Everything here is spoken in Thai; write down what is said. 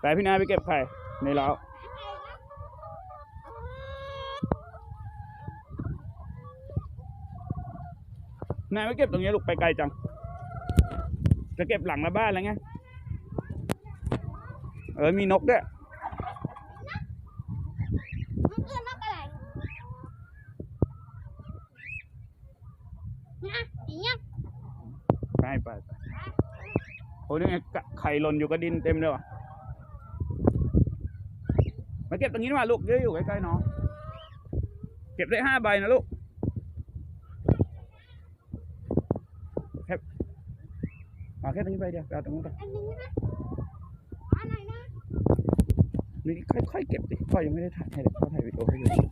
ไปพี่นายไปเก็บไข่ในเล้าวนายไม่เก็บตรงนี้ลูกไปไกลจัง จะเก็บหลังละบ้านอะไรไง เออ มีนกด้วยมันคือนกอะไรนะอย่างเงี้ยไปไปไปโอ้ยนี่ไงกะไข่หล่นอยู่กับดินเต็มเลยว่ะ มาเก็บตรงนี้มาลูกเยอะอยู่ใกล้ๆน้องเก็บได้ห้าใบนะลูกแค่มาแค่ตรงนี้ใบเดียวไปเอาตรงนู้นไปอันนี้นะอันไหนนะนี่ค่อยๆเก็บดิพ่อยังไม่ได้ถ่ายให้เลยพ่อถ่ายวิดีโอให้อยู่